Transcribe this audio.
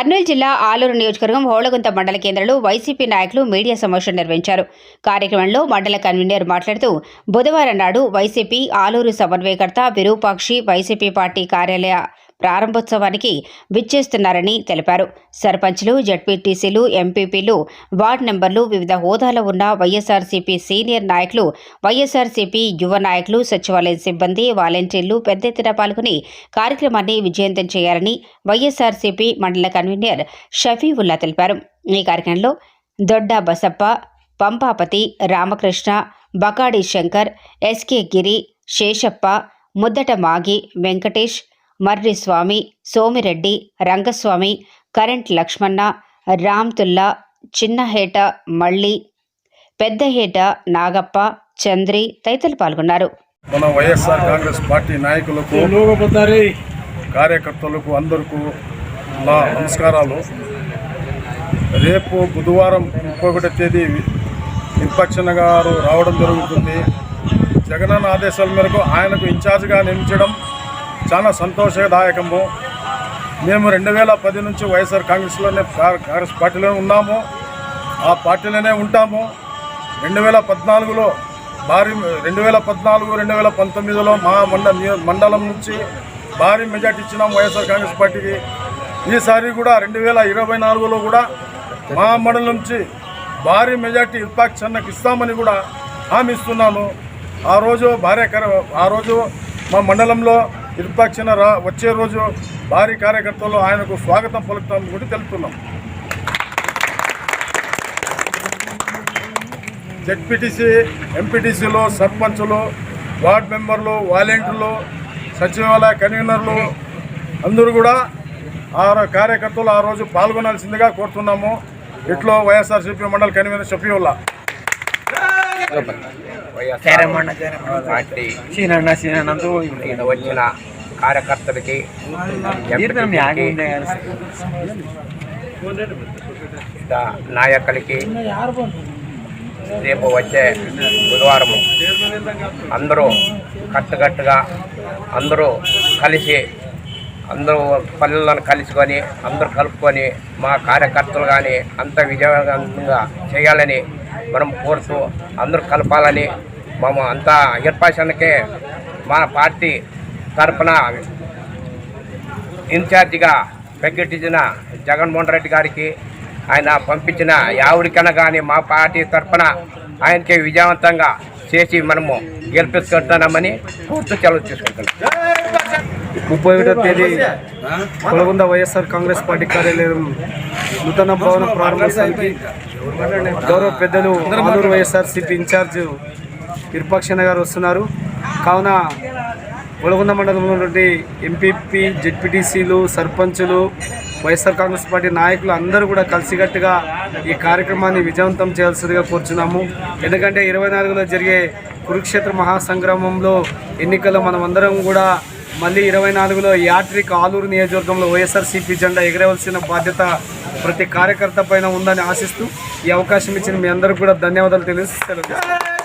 కర్నూలు జిల్లా ఆలూరు నియోజకవర్గం హోళగుంత మండల కేంద్రంలో వైసీపీ నాయకులు మీడియా సమావేశం నిర్వహించారు. కార్యక్రమంలో మండల కన్వీనర్ మాట్లాడుతూ బుధవారం నాడు వైసీపీ ఆలూరు సమన్వయకర్త విరూపాక్షి వైసీపీ పార్టీ కార్యాలయ ప్రారంభోత్సవానికి విచ్చేస్తున్నారని తెలిపారు. సర్పంచ్లు జడ్పీటీసీలు ఎంపీపీలు వార్డు నెంబర్లు వివిధ హోదాలో ఉన్న వైఎస్ఆర్సీపీ సీనియర్ నాయకులు వైఎస్ఆర్సీపీ యువ నాయకులు సచివాలయ సిబ్బంది వాలంటీర్లు పెద్ద ఎత్తున పాల్గొని కార్యక్రమాన్ని విజయవంతం చేయాలని వైఎస్ఆర్సీపీ మండల కన్వీనర్ షఫీవుల్లా తెలిపారు. ఈ కార్యక్రమంలో దొడ్డ బసప్ప పంపాపతి రామకృష్ణ బకాడి శంకర్ ఎస్కే గిరి శేషప్ప ముద్దట మాగి వెంకటేష్ మర్రి స్వామి సోమిరెడ్డి రంగస్వామి కరెంట్ లక్ష్మణ రామ్తుల్లా చిన్నహేట మళ్ళీ పెద్దహేట నాగప్ప చంద్రి తదితరులు పాల్గొన్నారు. మన వైఎస్ఆర్ కాంగ్రెస్ పార్టీ నాయకులకు కార్యకర్తలకు అందరికీ నా నమస్కారాలు. రేపు బుధవారం ముప్పై ఒకటో తేదీ విపక్షణ గారు రావడం జరుగుతుంది. జగనన్న ఆదేశాల మేరకు ఆయనకు ఇన్ఛార్జ్గా నియమించడం చాలా సంతోషదాయకము. మేము రెండు వేల పది నుంచి వైఎస్ఆర్ కాంగ్రెస్లోనే కాంగ్రెస్ పార్టీలోనే ఉన్నాము. ఆ పార్టీలోనే ఉంటాము. రెండు వేల పద్నాలుగులో భారీ రెండు వేల పద్నాలుగు రెండు వేల పంతొమ్మిదిలో మా మండ మండలం నుంచి భారీ మెజార్టీ ఇచ్చినాం వైఎస్ఆర్ కాంగ్రెస్ పార్టీకి. ఈసారి కూడా రెండు వేల ఇరవై నాలుగులో కూడా మా మండలం నుంచి భారీ మెజార్టీ ఇర్పాక్ చెన్నకి ఇస్తామని కూడా హామీ ఇస్తున్నాను ఆ రోజు భారీ ఆ రోజు మా మండలంలో రా వచ్చే రోజు భారీ కార్యకర్తలు ఆయనకు స్వాగతం పలుకుతామని కూడా తెలుపుతున్నాం. జెడ్పీటీసీ ఎంపీటీసీలు సర్పంచులు వార్డ్ మెంబర్లు వాలంటీర్లు సచివాలయ కన్వీనర్లు అందరూ కూడా ఆ కార్యకర్తలు ఆ రోజు పాల్గొనాల్సిందిగా కోరుతున్నాము. ఇట్లో వైఎస్ఆర్సీపీ మండల కన్వీనర్ షఫీవుల్లా పార్టీ వచ్చిన కార్యకర్తలకి నాయకులకి రేపు వచ్చే బుధవారము అందరూ కట్టుకట్టుగా అందరూ కలిసి అందరూ పల్లెలను కలుసుకొని అందరూ కలుపుకొని మా కార్యకర్తలు కానీ అంత విజయవంతంగా చేయాలని మనం కోరుతూ అందరూ కలపాలని మేము అంతా ఏర్పాషన్కే మన పార్టీ తరఫున ఇన్ఛార్జిగా ప్రకటించిన జగన్మోహన్ రెడ్డి గారికి ఆయన పంపించిన యావుడికైనా కానీ మా పార్టీ తరఫున ఆయనకి విజయవంతంగా చేసి మనము గెలిపించుకుంటున్నామని పూర్తి సెలవు తీసుకుంటున్నాం. ముప్పై ఒకటో తేదీ కొలగొంద వైఎస్ఆర్ కాంగ్రెస్ పార్టీ కార్యాలయం నూతన భవన ప్రారంభోత్సవానికి గౌరవ పెద్దలు Aluru YSR CP in-charge Virupakshanna గారు వస్తున్నారు. కావున గొడగొండ మండలంలో ఉన్నటువంటి ఎంపీపీ జెడ్పీటీసీలు సర్పంచులు వైఎస్ఆర్ కాంగ్రెస్ పార్టీ నాయకులు అందరూ కూడా కలిసికట్టుగా ఈ కార్యక్రమాన్ని విజయవంతం చేయాల్సిందిగా కోరుచున్నాము. ఎందుకంటే ఇరవై నాలుగులో జరిగే కురుక్షేత్ర మహాసంగ్రామంలో ఎన్నికల్లో మనం అందరం కూడా మళ్ళీ ఇరవై నాలుగులో యాట్రిక్ ఆలూరు నియోజకవర్గంలో వైఎస్ఆర్సీపీ జెండా ఎగరవలసిన బాధ్యత ప్రతి కార్యకర్త పైన ఉందని ఆశిస్తూ ఈ అవకాశం ఇచ్చిన మీ అందరికీ కూడా ధన్యవాదాలు తెలియజేస్తాను